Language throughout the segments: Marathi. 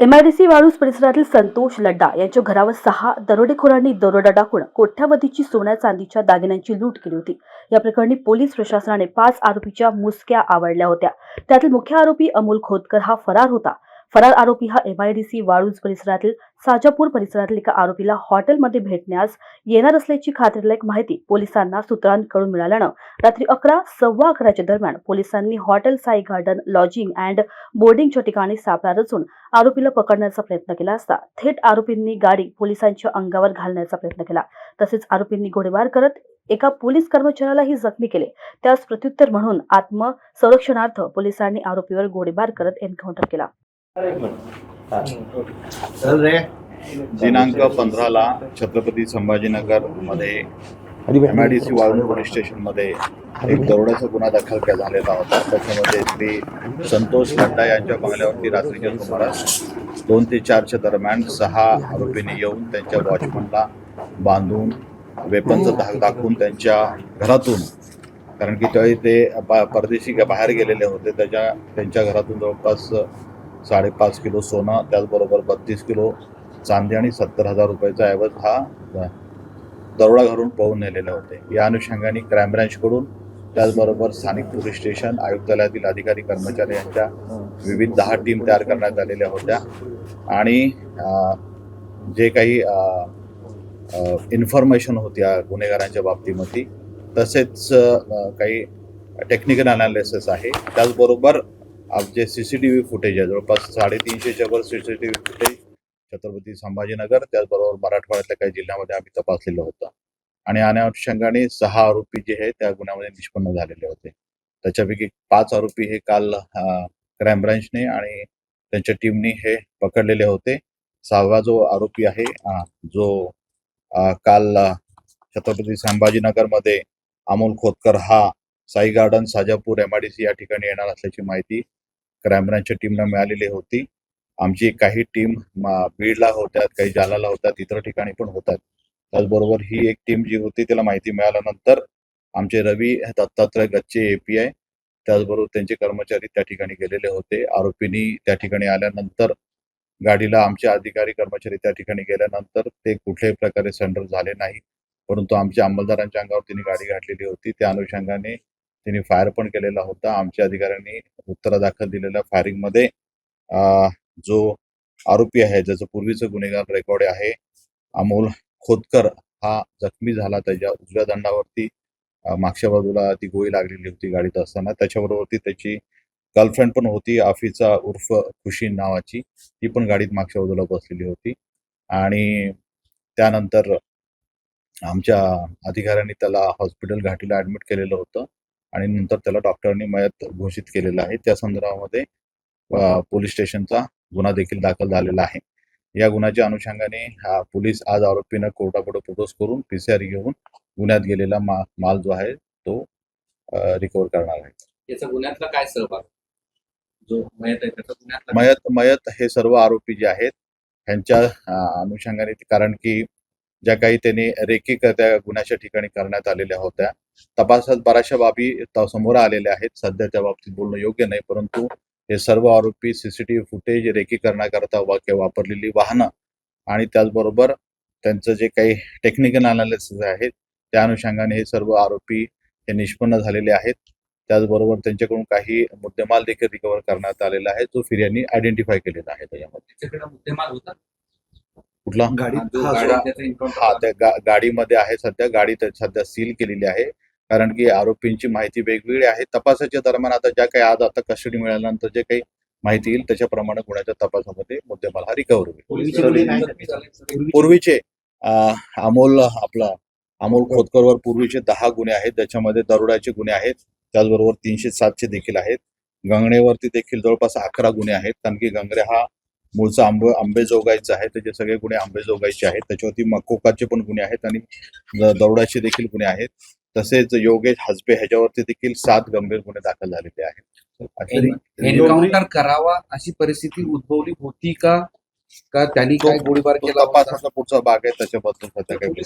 एमआयडीसी वाळूस परिसरातील संतोष लड्डा यांच्या घरावर सहा दरोडेखोरांनी दरोडा टाकून कोट्यावधीची सोन्या चांदीच्या दागिन्यांची लूट केली होती. या प्रकरणी पोलीस प्रशासनाने पाच आरोपीच्या मुसक्या आवडल्या होत्या. त्यातील मुख्य आरोपी अमोल खोतकर हा फरार होता. फरार आरोपी हा एमआयडीसी वाळूज परिसरातील साजापूर परिसरातील एका आरोपीला हॉटेलमध्ये भेटण्यास येणार असल्याची खात्रीलायक माहिती पोलिसांना सूत्रांकडून मिळाल्यानं रात्री अकरा सव्वा अकराच्या दरम्यान पोलिसांनी hotel Sai garden lodging and बोर्डिंगच्या ठिकाणी सापळा रचून आरोपीला पकडण्याचा प्रयत्न केला असता थेट आरोपींनी गाडी पोलिसांच्या अंगावर घालण्याचा प्रयत्न केला. तसेच आरोपींनी गोळीबार करत एका पोलीस कर्मचाऱ्यालाही जखमी केले. त्यास प्रत्युत्तर म्हणून आत्मसंरक्षणार्थ पोलिसांनी आरोपीवर गोळीबार करत एन्काउंटर केला. दिनांक पंधराला Chhatrapati संभाजीनगरमध्ये M I D C Waluj police स्टेशनमध्ये एक दरोड्याचा गुन्हा दाखल केला झालेला होता. त्याच्यामध्ये श्री संतोष खड्डा यांच्या बंगल्यावरती रात्रीच्या सुमारास दोन ते चारच्या दरम्यान सहा आरोपींनी येऊन त्यांच्या वॉचमनला बांधून वेपनचा धाक दाखवून त्यांच्या घरातून कारण की त्यावेळी ते परदेशी बाहेर गेलेले होते. त्याच्या त्यांच्या घरातून जवळपास साडेपाच किलो सोनं त्याचबरोबर बत्तीस किलो चांदी आणि सत्तर हजार रुपयाचा ऐवज हा दरोडा घालून पळून नेलेले होते. या अनुषंगाने क्राईम ब्रँचकडून त्याचबरोबर स्थानिक पोलीस स्टेशन आयुक्तालयातील अधिकारी कर्मचारी यांच्या विविध दहा टीम तयार करण्यात आलेल्या होत्या. आणि जे काही इन्फॉर्मेशन होती गुन्हेगारांच्या बाबतीमध्ये तसेच काही टेक्निकल अनालिसिस आहे. त्याचबरोबर आमचे C C T V footage आहे जवळपास साडेतीनशेच्या वर C C T V footage Chhatrapati Sambhajinagar त्याचबरोबर मराठवाड्यातल्या काही जिल्ह्यामध्ये आम्ही तपासलेलं होतं. आणि अनुषंगाने सहा आरोपी जे आहे त्या गुन्ह्यामध्ये निष्पन्न झालेले होते. त्याच्यापैकी पाच आरोपी हे काल क्राईम ब्रँचने आणि त्यांच्या टीमने हे पकडलेले होते. सहावा जो आरोपी आहे जो काल छत्रपती संभाजीनगरमध्ये अमोल खोतकर हा Sai garden Sajapur M I D C या ठिकाणी येणार असल्याची माहिती क्राईम ब्रांचच्या टीमला मिळालेली होती. आमची काही टीम बीडला होत्या काही जालाला होत्या इतर ठिकाणी पण होतात त्याचबरोबर ही एक टीम जी होती त्याला माहिती मिळाल्यानंतर आमचे रवी दत्तात्रय गच्चे एपीआय त्याचबरोबर त्यांचे कर्मचारी त्या ठिकाणी गेलेले होते. आरोपींनी त्या ठिकाणी आल्यानंतर गाडीला आमचे अधिकारी कर्मचारी त्या ठिकाणी गेल्यानंतर ते कुठल्याही प्रकारे सेंडर झाले नाही. परंतु आमच्या अंमलदारांच्या अंगावर त्यांनी गाडी घातलेली होती. त्या अनुषंगाने त्यांनी फायर पण केलेला होता. आमच्या अधिकाऱ्यांनी उत्तरादाखल दिलेल्या फायरिंगमध्ये जो आरोपी आहे ज्याचं पूर्वीचं गुन्हेगार रेकॉर्ड आहे अमोल खोतकर हा जखमी झाला. त्याच्या उजव्या दंडावरती मागच्या बाजूला ती गोळी लागलेली होती गाडीत असताना. त्याच्याबरोबरती त्याची गर्लफ्रेंड पण होती आफीचा उर्फ खुशी नावाची. ती पण गाडीत मागच्या बाजूला बसलेली होती. आणि त्यानंतर आमच्या अधिकाऱ्यांनी त्याला हॉस्पिटल घाटीला ऍडमिट केलेलं होतं. आणि नंतर त्याला डॉक्टरांनी मयत घोषित केलेलं आहे. त्या संदर्भामध्ये पोलीस स्टेशनचा गुन्हा देखील दाखल झालेला आहे. या गुन्ह्याच्या अनुषंगाने हा पोलीस आज आरोपीनं कोर्टापुढे प्रपोज करून पीसीआर घेऊन गुन्ह्यात गेलेला मा माल जो आहे तो रिकवर करणार आहे. याचा गुन्ह्यातला काय सहभाग? जो मयत आहे त्याचा मयत मयत हे सर्व आरोपी जे आहेत ह्यांच्या अनुषंगाने कारण की ज्या काही त्यांनी रेकी त्या गुन्ह्याच्या ठिकाणी करण्यात आलेल्या होत्या. तपासात बऱ्याचशा बाबी समोर आलेल्या आहेत. सध्या त्या बाबतीत बोलणं योग्य नाही परंतु हे सर्व आरोपी सीसीटीव्ही फुटेज रेकी करण्याकरता वापरलेली वाहनं आणि त्याचबरोबर त्यांचं जे काही टेक्निकल अनालिसिस आहेत त्या अनुषंगाने हे सर्व आरोपी हे निष्पन्न झालेले आहेत. त्याचबरोबर त्यांच्याकडून काही मुद्देमाल देखील रिकव्हर करण्यात आलेला आहे जो फिर्यानी आयडेंटिफाय केलेला आहे त्याच्यामध्ये. मुद्देमाल होता? कुठला? हा. त्या गाडीमध्ये आहे सध्या गाडी सध्या सील केलेली आहे. कारण की आरोपींची माहिती वेगवेगळी आहे. तपासाच्या दरम्यान आता ज्या काही आज आता कस्टडी मिळाल्यानंतर जे काही माहिती येईल त्याच्याप्रमाणे गुन्ह्याच्या तपासामध्ये मुद्देमाल हा रिकव्हर होईल. पूर्वीचे अमोल आपला अमोल खोतकरवर पूर्वीचे दहा गुन्हे आहेत. त्याच्यामध्ये दरोड्याचे गुन्हे आहेत. त्याचबरोबर तीनशे सातचे देखील आहेत. गंगणेवरती देखील जवळपास अकरा गुन्हे आहेत. कारण की गंगरे हा मूळचा आंब आंबेजोगाईचा आहे त्याचे सगळे गुन्हे आंबेजोगाईचे आहेत. त्याच्यावरती मकोकाचे पण गुन्हे आहेत आणि द- दरोड्याचे देखील गुन्हे आहेत. तसेच योगेश हसबे ह्याच्यावरती देखील सात गंभीर गुन्हे दाखल झालेले आहेत. एन्काउंटर करावा अशी परिस्थिती उद्भवली होती का? का त्यांनी काय गोळीबार केला? तपासाचा पुढचा भाग आहे त्याच्याबद्दल सध्या काही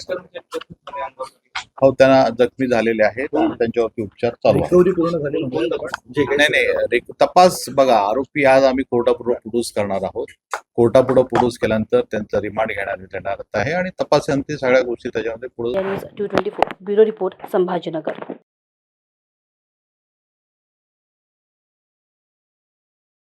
हो त्यांना जखमी झालेले आहेत त्यांच्यावरती उपचार चालू आहेत. रिकव्हरी पूर्ण झाली जे काही नाही नाही तपास बघा आरोपी आज आम्ही कोर्टापुढे पुढूस करणार आहोत. कोर्टापुढे पुढूस केल्यानंतर त्यांचा रिमांड घेण्यात येणार आहे आणि तपासांती सगळ्या गोष्टी त्याच्यामध्ये पुढे ब्युरो रिपोर्ट संभाजीनगर.